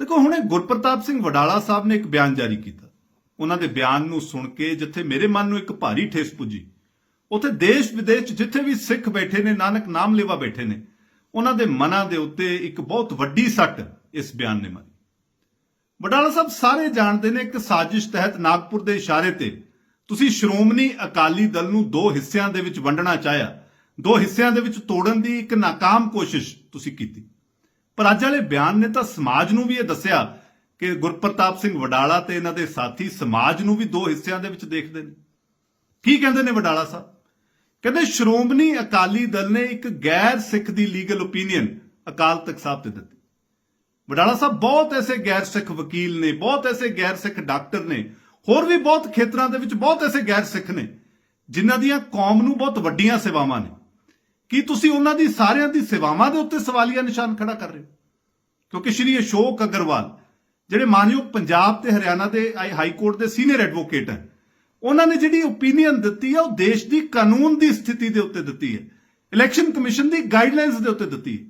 ਦੇਖੋ, ਹੁਣੇ ਗੁਰਪ੍ਰਤਾਪ ਸਿੰਘ ਵਡਾਲਾ ਸਾਹਿਬ ਨੇ ਇੱਕ ਬਿਆਨ ਜਾਰੀ ਕੀਤਾ। ਉਹਨਾਂ ਦੇ ਬਿਆਨ ਨੂੰ ਸੁਣ ਕੇ ਜਿੱਥੇ ਮੇਰੇ ਮਨ ਨੂੰ ਇੱਕ ਭਾਰੀ ਠੇਸ ਪੁੱਜੀ, ਉੱਥੇ ਦੇਸ਼ ਵਿਦੇਸ਼ ਜਿੱਥੇ ਵੀ ਸਿੱਖ ਬੈਠੇ ਨੇ, ਨਾਨਕ ਨਾਮ ਲੇਵਾ ਬੈਠੇ ਨੇ, ਉਹਨਾਂ ਦੇ ਮਨਾਂ ਦੇ ਉੱਤੇ ਇੱਕ ਬਹੁਤ ਵੱਡੀ ਸੱਟ ਇਸ ਬਿਆਨ ਨੇ ਮਾਰੀ। ਵਡਾਲਾ ਸਾਹਿਬ ਸਾਰੇ ਜਾਣਦੇ ਨੇ ਇੱਕ ਸਾਜ਼ਿਸ਼ ਤਹਿਤ ਨਾਗਪੁਰ ਦੇ ਇਸ਼ਾਰੇ ਤੇ ਤੁਸੀਂ ਸ਼੍ਰੋਮਣੀ ਅਕਾਲੀ ਦਲ ਨੂੰ ਦੋ ਹਿੱਸਿਆਂ ਦੇ ਵਿੱਚ ਵੰਡਣਾ ਚਾਹਿਆ, ਦੋ ਹਿੱਸਿਆਂ ਦੇ ਵਿੱਚ ਤੋੜਨ ਦੀ ਇੱਕ ਨਾਕਾਮ ਕੋਸ਼ਿਸ਼ ਤੁਸੀਂ ਕੀਤੀ। ਪਰ ਅੱਜ ਵਾਲੇ ਬਿਆਨ ਨੇ ਤਾਂ ਸਮਾਜ ਨੂੰ ਵੀ ਇਹ ਦੱਸਿਆ ਕਿ ਗੁਰਪ੍ਰਤਾਪ ਸਿੰਘ ਵਡਾਲਾ ਤੇ ਇਹਨਾਂ ਦੇ ਸਾਥੀ ਸਮਾਜ ਨੂੰ ਵੀ ਦੋ ਹਿੱਸਿਆਂ ਦੇ ਵਿੱਚ ਦੇਖਦੇ ਨੇ। ਕੀ ਕਹਿੰਦੇ ਨੇ ਵਡਾਲਾ ਸਾਹਿਬ? ਕਹਿੰਦੇ, ਸ਼੍ਰੋਮਣੀ ਅਕਾਲੀ ਦਲ ਨੇ ਇੱਕ ਗੈਰ ਸਿੱਖ ਦੀ ਲੀਗਲ ਓਪੀਨੀਅਨ ਅਕਾਲ ਤਖਤ ਸਾਹਿਬ ਤੇ ਦਿੱਤੀ। ਵਡਾਲਾ ਸਾਹਿਬ, ਬਹੁਤ ਐਸੇ ਗੈਰ ਸਿੱਖ ਵਕੀਲ ਨੇ, ਬਹੁਤ ਐਸੇ ਗੈਰ ਸਿੱਖ ਡਾਕਟਰ ਨੇ, ਹੋਰ ਵੀ ਬਹੁਤ ਖੇਤਰਾਂ ਦੇ ਵਿੱਚ ਬਹੁਤ ਐਸੇ ਗੈਰ ਸਿੱਖ ਨੇ, ਜਿਨ੍ਹਾਂ ਦੀਆਂ ਕੌਮ ਨੂੰ ਬਹੁਤ ਵੱਡੀਆਂ ਸੇਵਾਵਾਂ ਨੇ। ਕੀ ਤੁਸੀਂ ਉਹਨਾਂ ਦੀ ਸਾਰਿਆਂ ਦੀ ਸੇਵਾਵਾਂ ਦੇ ਉੱਤੇ ਸਵਾਲੀਆ ਨਿਸ਼ਾਨ ਖੜਾ ਕਰ ਰਹੇ ਹੋ? ਕਿਉਂਕਿ ਸ਼੍ਰੀ ਅਸ਼ੋਕ ਅਗਰਵਾਲ, ਜਿਹੜੇ ਮਾਨਯੋਗ ਪੰਜਾਬ ਤੇ ਹਰਿਆਣਾ ਦੇ ਹਾਈ ਕੋਰਟ ਦੇ ਸੀਨੀਅਰ ਐਡਵੋਕੇਟ ਹੈ, ਉਹਨਾਂ ਨੇ ਜਿਹੜੀ ਓਪੀਨੀਅਨ ਦਿੱਤੀ ਹੈ, ਉਹ ਦੇਸ਼ ਦੀ ਕਾਨੂੰਨ ਦੀ ਸਥਿਤੀ ਦੇ ਉੱਤੇ ਦਿੱਤੀ ਹੈ ਇਲੈਕਸ਼ਨ ਕਮਿਸ਼ਨ ਦੀ ਗਾਈਡਲਾਈਨਸ ਦੇ ਉੱਤੇ ਦਿੱਤੀ ਹੈ।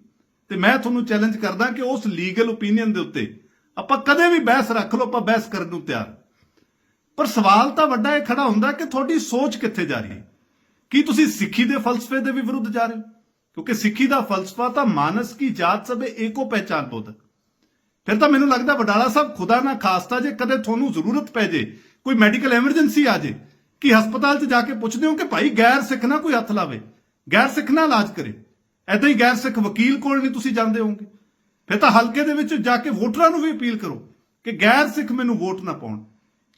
ਤੇ ਮੈਂ ਤੁਹਾਨੂੰ ਚੈਲੰਜ ਕਰਦਾ ਕਿ ਉਸ ਲੀਗਲ ਓਪੀਨੀਅਨ ਦੇ ਉੱਤੇ ਆਪਾਂ ਕਦੇ ਵੀ ਬਹਿਸ ਰੱਖ ਲਓ, ਆਪਾਂ ਬਹਿਸ ਕਰਨ ਨੂੰ ਤਿਆਰ। ਪਰ ਸਵਾਲ ਤਾਂ ਵੱਡਾ ਇਹ ਖੜਾ ਹੁੰਦਾ ਕਿ ਤੁਹਾਡੀ ਸੋਚ ਕਿੱਥੇ ਜਾ ਰਹੀ ਹੈ? ਕੀ ਤੁਸੀਂ ਸਿੱਖੀ ਦੇ ਫਲਸਫੇ ਦੇ ਵੀ ਵਿਰੁੱਧ ਜਾ ਰਹੇ ਹੋ? ਕਿਉਂਕਿ ਸਿੱਖੀ ਦਾ ਫਲਸਫਾ ਤਾਂ ਮਾਨਸ ਕੀ ਜਾਤ ਸਭੇ ਏਕੋ ਪਹਿਚਾਨ ਬੋਧ ਫਿਰ ਤਾਂ ਮੈਨੂੰ ਲੱਗਦਾ ਵਡਾਲਾ ਸਾਹਿਬ ਖੁਦਾ ਨਾ ਖਾਸਤਾ ਜੇ ਕਦੇ ਤੁਹਾਨੂੰ ਜ਼ਰੂਰਤ ਪੈ ਜੇ, ਕੋਈ ਮੈਡੀਕਲ ਐਮਰਜੈਂਸੀ ਆ ਜੇ, ਕਿ ਹਸਪਤਾਲ 'ਚ ਜਾ ਕੇ ਪੁੱਛਦੇ ਹੋ ਕਿ ਭਾਈ ਗੈਰ ਸਿੱਖ ਨਾ ਕੋਈ ਹੱਥ ਲਾਵੇ, ਗੈਰ ਸਿੱਖ ਨਾ ਇਲਾਜ ਕਰੇ। ਐਦਾਂ ਹੀ ਗੈਰ ਸਿੱਖ ਵਕੀਲ ਕੋਲ ਨਹੀਂ ਤੁਸੀਂ ਜਾਂਦੇ ਹੋਵੋਗੇ। ਫਿਰ ਤਾਂ ਹਲਕੇ ਦੇ ਵਿੱਚ ਜਾ ਕੇ ਵੋਟਰਾਂ ਨੂੰ ਵੀ ਅਪੀਲ ਕਰੋ ਕਿ ਗੈਰ ਸਿੱਖ ਮੈਨੂੰ ਵੋਟ ਨਾ ਪਾਉਣ।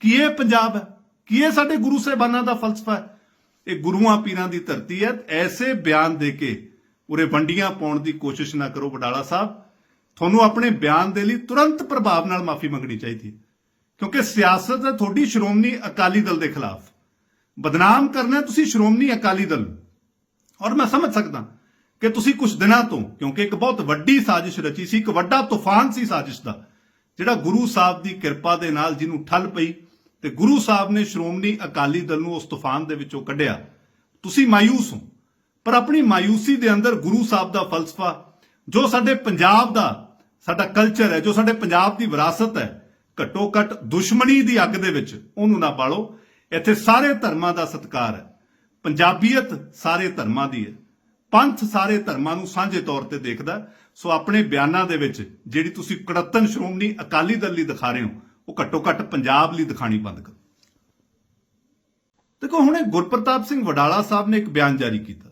ਕੀ ਇਹ ਪੰਜਾਬ ਹੈ? ਕੀ ਇਹ ਸਾਡੇ ਗੁਰੂ ਸਾਹਿਬਾਨਾਂ ਦਾ ਫਲਸਫਾ ਹੈ? ਇਹ ਗੁਰੂਆਂ ਪੀਰਾਂ ਦੀ ਧਰਤੀ ਹੈ, ਐਸੇ ਬਿਆਨ ਦੇ ਕੇ ਉਰੇ ਵੰਡੀਆਂ ਪਾਉਣ ਦੀ ਕੋਸ਼ਿਸ਼ ਨਾ ਕਰੋ ਵਡਾਲਾ ਸਾਹਿਬ। ਤੁਹਾਨੂੰ ਆਪਣੇ ਬਿਆਨ ਦੇ ਲਈ ਤੁਰੰਤ ਪ੍ਰਭਾਵ ਨਾਲ ਮਾਫੀ ਮੰਗਣੀ ਚਾਹੀਦੀ ਹੈ। ਕਿਉਂਕਿ ਸਿਆਸਤ ਹੈ ਤੁਹਾਡੀ ਸ਼੍ਰੋਮਣੀ ਅਕਾਲੀ ਦਲ ਦੇ ਖਿਲਾਫ। ਬਦਨਾਮ ਕਰਨਾ ਤੁਸੀਂ ਸ਼੍ਰੋਮਣੀ ਅਕਾਲੀ ਦਲ। ਨੂੰ। ਔਰ ਮੈਂ ਸਮਝ ਸਕਦਾ ਕਿ ਤੁਸੀਂ ਕੁਝ ਦਿਨਾਂ ਤੋਂ, ਕਿਉਂਕਿ ਇੱਕ ਬਹੁਤ ਵੱਡੀ ਸਾਜ਼ਿਸ਼ ਰਚੀ ਸੀ, ਇੱਕ ਵੱਡਾ ਤੂਫਾਨ ਸੀ ਸਾਜ਼ਿਸ਼ ਦਾ, ਜਿਹੜਾ ਗੁਰੂ ਸਾਹਿਬ ਦੀ ਕਿਰਪਾ ਦੇ ਨਾਲ ਜਿਹਨੂੰ ਠੱਲ ਪਈ ਤੇ ਗੁਰੂ ਸਾਹਿਬ ਨੇ ਸ਼੍ਰੋਮਣੀ ਅਕਾਲੀ ਦਲ ਨੂੰ ਉਸ ਤੂਫਾਨ ਦੇ ਵਿੱਚੋਂ ਕੱਢਿਆ। ਤੁਸੀਂ ਮਾਯੂਸ ਹੋ। ਪਰ ਆਪਣੀ ਮਾਇੂਸੀ ਦੇ ਅੰਦਰ ਗੁਰੂ ਸਾਹਿਬ ਦਾ ਫਲਸਫਾ, ਜੋ ਸਾਡੇ ਪੰਜਾਬ ਦਾ ਸਾਡਾ ਕਲਚਰ ਹੈ, ਜੋ ਸਾਡੇ ਪੰਜਾਬ ਦੀ ਵਿਰਾਸਤ ਹੈ ਘੱਟੋ ਘੱਟ ਦੁਸ਼ਮਣੀ ਦੀ ਅੱਗ ਦੇ ਵਿੱਚ ਉਹਨੂੰ ਨਾ ਬਾਲੋ ਇੱਥੇ ਸਾਰੇ ਧਰਮਾਂ ਦਾ ਸਤਿਕਾਰ ਹੈ। ਪੰਜਾਬੀਅਤ ਸਾਰੇ ਧਰਮਾਂ ਦੀ ਹੈ। ਪੰਥ ਸਾਰੇ ਧਰਮਾਂ ਨੂੰ ਸਾਂਝੇ ਤੌਰ ਤੇ ਦੇਖਦਾ ਸੋ ਆਪਣੇ ਬਿਆਨਾਂ ਦੇ ਵਿੱਚ ਜਿਹੜੀ ਤੁਸੀਂ ਕੜੱਤਨ ਸ਼੍ਰੋਮਣੀ ਅਕਾਲੀ ਦਲ ਲਈ ਦਿਖਾ ਰਹੇ ਹੋ, ਉਹ ਘੱਟੋ ਘੱਟ ਪੰਜਾਬ ਲਈ ਦਿਖਾਣੀ ਬੰਦ ਕਰੋ। ਦੇਖੋ, ਹੁਣੇ ਗੁਰਪ੍ਰਤਾਪ ਸਿੰਘ ਵਡਾਲਾ ਸਾਹਿਬ ਨੇ ਇੱਕ ਬਿਆਨ ਜਾਰੀ ਕੀਤਾ।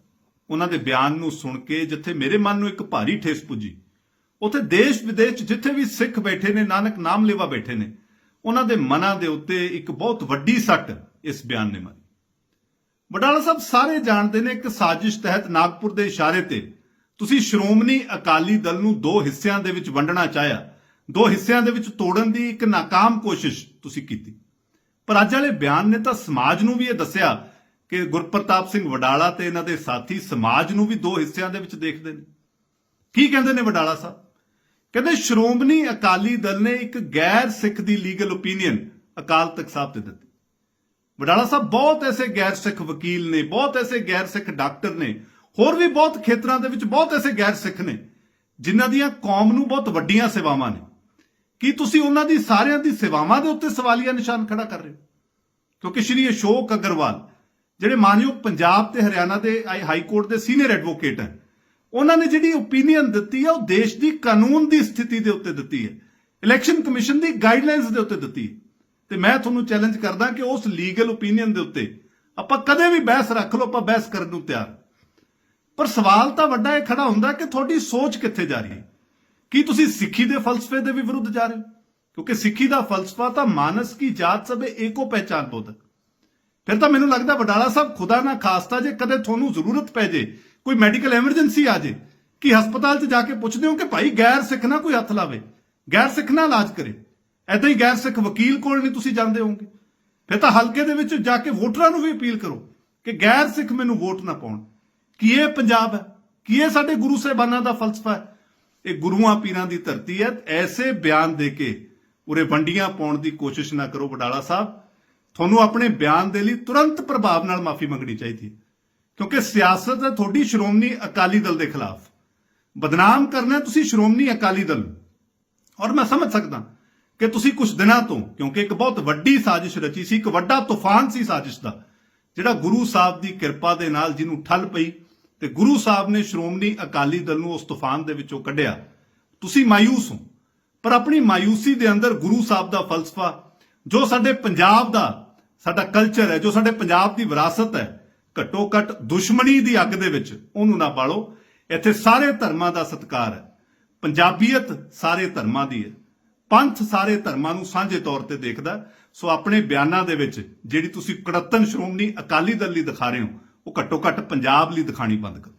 ਉਹਨਾਂ ਦੇ ਬਿਆਨ ਨੂੰ ਸੁਣ ਕੇ ਜਿੱਥੇ ਮੇਰੇ ਮਨ ਨੂੰ ਇੱਕ ਭਾਰੀ ਠੇਸ ਪੁੱਜੀ। ਉੱਥੇ ਦੇਸ਼ ਵਿਦੇਸ਼ ਜਿੱਥੇ ਵੀ ਸਿੱਖ ਬੈਠੇ ਨੇ, ਨਾਨਕ ਨਾਮ ਲੇਵਾ ਬੈਠੇ ਨੇ, ਉਹਨਾਂ ਦੇ ਮਨਾਂ ਦੇ ਉੱਤੇ ਇੱਕ ਬਹੁਤ ਵੱਡੀ ਸੱਟ ਇਸ ਬਿਆਨ ਨੇ ਮਾਰੀ। ਵਡਾਲਾ ਸਾਹਿਬ ਸਾਰੇ ਜਾਣਦੇ ਨੇ ਇੱਕ ਸਾਜ਼ਿਸ਼ ਤਹਿਤ ਨਾਗਪੁਰ ਦੇ ਇਸ਼ਾਰੇ ਤੇ ਤੁਸੀਂ ਸ਼੍ਰੋਮਣੀ ਅਕਾਲੀ ਦਲ ਨੂੰ ਦੋ ਹਿੱਸਿਆਂ ਦੇ ਵਿੱਚ ਵੰਡਣਾ ਚਾਹਿਆ। ਦੋ ਹਿੱਸਿਆਂ ਦੇ ਵਿੱਚ ਤੋੜਨ ਦੀ ਇੱਕ ਨਾਕਾਮ ਕੋਸ਼ਿਸ਼ ਤੁਸੀਂ ਕੀਤੀ। ਪਰ ਅੱਜ ਵਾਲੇ ਬਿਆਨ ਨੇ ਤਾਂ ਸਮਾਜ ਨੂੰ ਵੀ ਇਹ ਦੱਸਿਆ ਕਿ ਗੁਰਪ੍ਰਤਾਪ ਸਿੰਘ ਵਡਾਲਾ ਤੇ ਇਹਨਾਂ ਦੇ ਸਾਥੀ ਸਮਾਜ ਨੂੰ ਵੀ ਦੋ ਹਿੱਸਿਆਂ ਦੇ ਵਿੱਚ ਦੇਖਦੇ ਨੇ। ਕੀ ਕਹਿੰਦੇ ਨੇ ਵਡਾਲਾ ਸਾਹਿਬ? ਕਹਿੰਦੇ, ਸ਼੍ਰੋਮਣੀ ਅਕਾਲੀ ਦਲ ਨੇ ਇੱਕ ਗੈਰ ਸਿੱਖ ਦੀ ਲੀਗਲ ਓਪੀਨੀਅਨ ਅਕਾਲ ਤਖਤ ਸਾਹਿਬ ਤੇ ਦਿੱਤੀ। ਵਡਾਲਾ ਸਾਹਿਬ, ਬਹੁਤ ਐਸੇ ਗੈਰ ਸਿੱਖ ਵਕੀਲ ਨੇ, ਬਹੁਤ ਐਸੇ ਗੈਰ ਸਿੱਖ ਡਾਕਟਰ ਨੇ, ਹੋਰ ਵੀ ਬਹੁਤ ਖੇਤਰਾਂ ਦੇ ਵਿੱਚ ਬਹੁਤ ਐਸੇ ਗੈਰ ਸਿੱਖ ਨੇ, ਜਿਨ੍ਹਾਂ ਦੀਆਂ ਕੌਮ ਨੂੰ ਬਹੁਤ ਵੱਡੀਆਂ ਸੇਵਾਵਾਂ ਨੇ। ਕੀ ਤੁਸੀਂ ਉਹਨਾਂ ਦੀ ਸਾਰਿਆਂ ਦੀ ਸੇਵਾਵਾਂ ਦੇ ਉੱਤੇ ਸਵਾਲੀਆ ਨਿਸ਼ਾਨ ਖੜਾ ਕਰ ਰਹੇ ਹੋ? ਕਿਉਂਕਿ ਸ਼੍ਰੀ ਅਸ਼ੋਕ ਅਗਰਵਾਲ ਜਿਹੜੇ ਮਾਨਯੋਗ ਪੰਜਾਬ ਤੇ ਹਰਿਆਣਾ ਦੇ ਹਾਈ ਕੋਰਟ ਦੇ ਸੀਨੀਅਰ ਐਡਵੋਕੇਟ ਹੈ, ਉਹਨਾਂ ਨੇ ਜਿਹੜੀ ਓਪੀਨੀਅਨ ਦਿੱਤੀ ਹੈ, ਉਹ ਦੇਸ਼ ਦੀ ਕਾਨੂੰਨ ਦੀ ਸਥਿਤੀ ਦੇ ਉੱਤੇ ਦਿੱਤੀ ਹੈ ਇਲੈਕਸ਼ਨ ਕਮਿਸ਼ਨ ਦੀ ਗਾਈਡਲਾਈਨਸ ਦੇ ਉੱਤੇ ਦਿੱਤੀ ਹੈ। ਤੇ ਮੈਂ ਤੁਹਾਨੂੰ ਚੈਲੰਜ ਕਰਦਾ ਕਿ ਉਸ ਲੀਗਲ ਓਪੀਨੀਅਨ ਦੇ ਉੱਤੇ ਆਪਾਂ ਕਦੇ ਵੀ ਬਹਿਸ ਰੱਖ ਲਓ, ਆਪਾਂ ਬਹਿਸ ਕਰਨ ਨੂੰ ਤਿਆਰ। ਪਰ ਸਵਾਲ ਤਾਂ ਵੱਡਾ ਇਹ ਖੜਾ ਹੁੰਦਾ ਕਿ ਤੁਹਾਡੀ ਸੋਚ ਕਿੱਥੇ ਜਾ ਰਹੀ ਹੈ? ਕੀ ਤੁਸੀਂ ਸਿੱਖੀ ਦੇ ਫਲਸਫੇ ਦੇ ਵੀ ਵਿਰੁੱਧ ਜਾ ਰਹੇ ਹੋ? ਕਿਉਂਕਿ ਸਿੱਖੀ ਦਾ ਫਲਸਫਾ ਤਾਂ ਮਾਨਸ ਕੀ ਜਾਤ ਸਭੇ ਏਕੋ ਪਹਿਚਾਨ ਬੋਧ ਫਿਰ ਤਾਂ ਮੈਨੂੰ ਲੱਗਦਾ ਵਡਾਲਾ ਸਾਹਿਬ ਖੁਦਾ ਨਾ ਖਾਸਤਾ ਜੇ ਕਦੇ ਤੁਹਾਨੂੰ ਜ਼ਰੂਰਤ ਪੈ ਜੇ, ਕੋਈ ਮੈਡੀਕਲ ਐਮਰਜੈਂਸੀ ਆ ਜੇ, ਕਿ ਹਸਪਤਾਲ 'ਚ ਜਾ ਕੇ ਪੁੱਛਦੇ ਹੋ ਕਿ ਭਾਈ ਗੈਰ ਸਿੱਖ ਨਾ ਕੋਈ ਹੱਥ ਲਾਵੇ? ਗੈਰ ਸਿੱਖ ਨਾ ਇਲਾਜ ਕਰੇ। ਐਦਾਂ ਹੀ ਗੈਰ ਸਿੱਖ ਵਕੀਲ ਕੋਲ ਨਹੀਂ ਤੁਸੀਂ ਜਾਂਦੇ ਹੋਗੇ ਫਿਰ ਤਾਂ ਹਲਕੇ ਦੇ ਵਿੱਚ ਜਾ ਕੇ ਵੋਟਰਾਂ ਨੂੰ ਵੀ ਅਪੀਲ ਕਰੋ ਕਿ ਗੈਰ ਸਿੱਖ ਮੈਨੂੰ ਵੋਟ ਨਾ ਪਾਉਣ। ਕੀ ਇਹ ਪੰਜਾਬ ਹੈ? ਕੀ ਇਹ ਸਾਡੇ ਗੁਰੂ ਸਾਹਿਬਾਨਾਂ ਦਾ ਫਲਸਫਾ ਹੈ? ਇਹ ਗੁਰੂਆਂ ਪੀਰਾਂ ਦੀ ਧਰਤੀ ਹੈ। ਐਸੇ ਬਿਆਨ ਦੇ ਕੇ ਉਰੇ ਵੰਡੀਆਂ ਪਾਉਣ ਦੀ ਕੋਸ਼ਿਸ਼ ਨਾ ਕਰੋ ਵਡਾਲਾ ਸਾਹਿਬ। ਤੁਹਾਨੂੰ ਆਪਣੇ ਬਿਆਨ ਦੇ ਲਈ ਤੁਰੰਤ ਪ੍ਰਭਾਵ ਨਾਲ ਮਾਫੀ ਮੰਗਣੀ ਚਾਹੀਦੀ ਹੈ। ਕਿਉਂਕਿ ਸਿਆਸਤ ਹੈ ਤੁਹਾਡੀ ਸ਼੍ਰੋਮਣੀ ਅਕਾਲੀ ਦਲ ਦੇ ਖਿਲਾਫ। ਬਦਨਾਮ ਕਰਨਾ ਤੁਸੀਂ ਸ਼੍ਰੋਮਣੀ ਅਕਾਲੀ ਦਲ ਔਰ ਮੈਂ ਸਮਝ ਸਕਦਾ ਕਿ ਤੁਸੀਂ ਕੁਝ ਦਿਨਾਂ ਤੋਂ, ਕਿਉਂਕਿ ਇੱਕ ਬਹੁਤ ਵੱਡੀ ਸਾਜ਼ਿਸ਼ ਰਚੀ ਸੀ, ਇੱਕ ਵੱਡਾ ਤੂਫਾਨ ਸੀ ਸਾਜ਼ਿਸ਼ ਦਾ, ਜਿਹੜਾ ਗੁਰੂ ਸਾਹਿਬ ਦੀ ਕਿਰਪਾ ਦੇ ਨਾਲ ਜਿਹਨੂੰ ਠੱਲ ਪਈ ਤੇ ਗੁਰੂ ਸਾਹਿਬ ਨੇ ਸ਼੍ਰੋਮਣੀ ਅਕਾਲੀ ਦਲ ਨੂੰ ਉਸ ਤੂਫਾਨ ਦੇ ਵਿੱਚੋਂ ਕੱਢਿਆ। ਤੁਸੀਂ ਮਾਇੂਸ ਹੋ, ਪਰ ਆਪਣੀ ਮਾਇੂਸੀ ਦੇ ਅੰਦਰ ਗੁਰੂ ਸਾਹਿਬ ਦਾ ਫਲਸਫਾ, ਜੋ ਸਾਡੇ ਪੰਜਾਬ ਦਾ ਸਾਡਾ ਕਲਚਰ ਹੈ, ਜੋ ਸਾਡੇ ਪੰਜਾਬ ਦੀ ਵਿਰਾਸਤ ਹੈ ਘੱਟੋ ਘੱਟ ਦੁਸ਼ਮਣੀ ਦੀ ਅੱਗ ਦੇ ਵਿੱਚ ਉਹਨੂੰ ਨਾ ਪਾਲੋ। ਇੱਥੇ ਸਾਰੇ ਧਰਮਾਂ ਦਾ ਸਤਿਕਾਰ ਹੈ। ਪੰਜਾਬੀਅਤ ਸਾਰੇ ਧਰਮਾਂ ਦੀ ਹੈ। ਪੰਥ ਸਾਰੇ ਧਰਮਾਂ ਨੂੰ ਸਾਂਝੇ ਤੌਰ ਤੇ ਦੇਖਦਾ ਸੋ ਆਪਣੇ ਬਿਆਨਾਂ ਦੇ ਵਿੱਚ ਜਿਹੜੀ ਤੁਸੀਂ ਕੜੱਤਨ ਸ਼੍ਰੋਮਣੀ ਅਕਾਲੀ ਦਲ ਲਈ ਦਿਖਾ ਰਹੇ ਹੋ, ਉਹ ਘੱਟੋ ਘੱਟ ਪੰਜਾਬ ਲਈ ਦਿਖਾਣੀ ਬੰਦ ਕਰੋ।